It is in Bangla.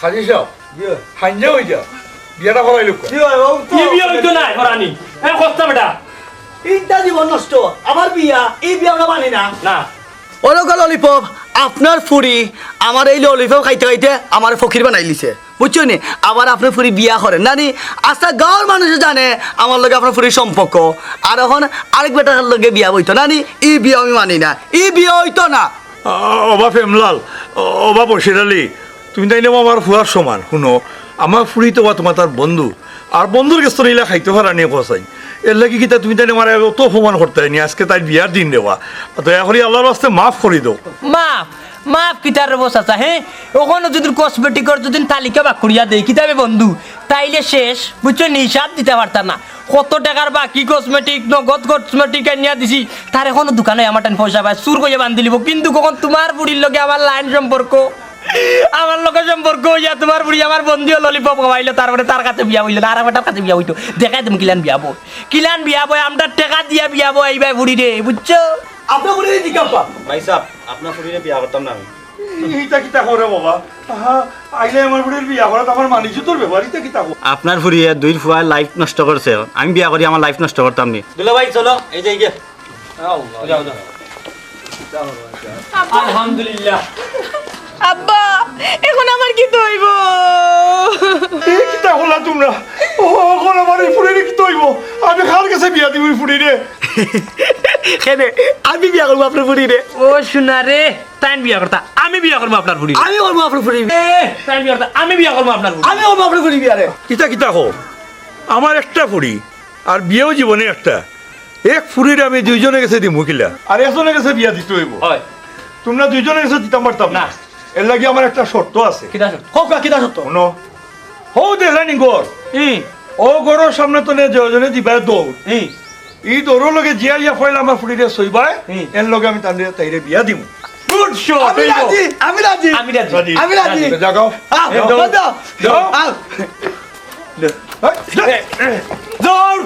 খাজি সাহেব হাঞ্জা যা বিয়াটা করাই লোক কি বাবু তো? কি বিয়ে হইতো নাই হরানি হ্যাঁ কস্তা বেটা। তিনটা জীবন নষ্ট। আমার বিয়া এই বিয়া আমরা মানি না। না। ওরকম ললিপপ আপনার ফুরি আমার এই ললিপপ খাইতে খাইতে আমার ফকির বানাই লিছে বুঝছ নি? আবার আপনার ফুরি বিয়া করেন নানি আচ্ছা গাঁৱৰ মানুষে জানে আমার লগে আপনার ফুরির সম্পর্ক আর এখন আরেক বেটার লগে বিয়া বইতো নানি ই বিয়া আমি মানি না। ই বিয়া হইতো না। অবা ফেমলাল অবা বসির আলী তুমি তাই নেব আমার ফুয়ার সমান, শুনো। আমার ফুরি তো বা তোমার তার বন্ধু। আর বন্ধুর কাছে নিলে খাইতে পারা নিয়ে কসাই এর লাগি কিতা তুমি তাই আমার অত অপমান করতে নি আজকে তাই বিয়ার দিন দেওয়া। দয়া করি আল্লাহর রাস্তে মাফ করে দাও। মাপ মাপ কিতার বসাছা হ্যাঁ? ওখানে যদি কসমেটিকর যদি তালিকা বা করিয়া দেই কিতাবে বন্ধু? তাইলে শেষ, বুঝছ? নিঃসাদ দিতে পারতাম না। কত টাকার বাকি কসমেটিক নগদ কসমেটিক নিয়ে দিছি। তার এখনও দোকানে আমার টাইম পয়সা পায় সুর করে বান্ধি লিব। কিন্তু কখন তোমার বুড়ির লগে আমার লাইন সম্পর্ক? আমার লোকের সম্পর্ক হইয়া তোমার বুড়ি আমার বন্ধু ললিপপ খাওয়াইলো তারপরে তার কাছে বিয়া হইল আর আমার কাছে বিয়া হইতো দেখাই তুমি কিলান বিয়া বই। কিলান বিয়া বই আমরা টাকা দিয়া বিয়া বই এইবার বুড়ি রে বুঝছ? আপনার ফুরি জিজ্ঞাসা। ভাই সাহেব আপনার ফুরিরে বিয়া করতাম না আমি? আপনার ফুরিয়ে দুই ফুয়ার লাইফ নষ্ট করছে। আমি বিয়া করি আমার লাইফ নষ্ট করতাম নি। দুলা ভাই চলো এই যে আলহামদুলিল্লাহ আব্বা এখন আমার কি হইব হলা তোমরা। ও কোন আমার এই ফুরির কি তৈব আমি খার কাছে বিয়া দিব ফুরিরে কেনে? আমি বিয়া করব আপনার ফুরি রে। ও শোনা রে তাই বিয়া করতা। আমি বিয়া করব আপনার বুড়ি আমি করব আপনার ফুরি তাই বিয়া করতা। আমি বিয়া করব আপনার বুড়ি আমি করব আপনার ফুরি বিয়া রে। কিতা কিতা হো আমার একটা ফুরি আর বিয়েও জীবনে একটা। এক ফুরির আমি দুইজনে গেছে দিম কিলা। আর একজনে গেছে বিয়া দিতে হইব। হয়। তোমরা দুইজনে গেছে দিতাম পারতাম না। এর লাগি আমার একটা শর্ত আছে। কিতা শুন হোক কিনা সত্য শোনো। হো দেখলানি গড় ই ও গড়ের সামনে তো নে জয়জনে দিবা দৌড়। ই ই দৌড়ের লগে জিয়া ইয়া ফয়লা আমার ফুরিরে সইবাই হুম। এর লগে আমি তাদের তাইরে বিয়া দিম। গুড শো আমি রাজি আমি রাজি। আমি রাজি। রাজি। আমি রাজি। জাগাও দাও। দাও, দাও। দাও। দৌড়।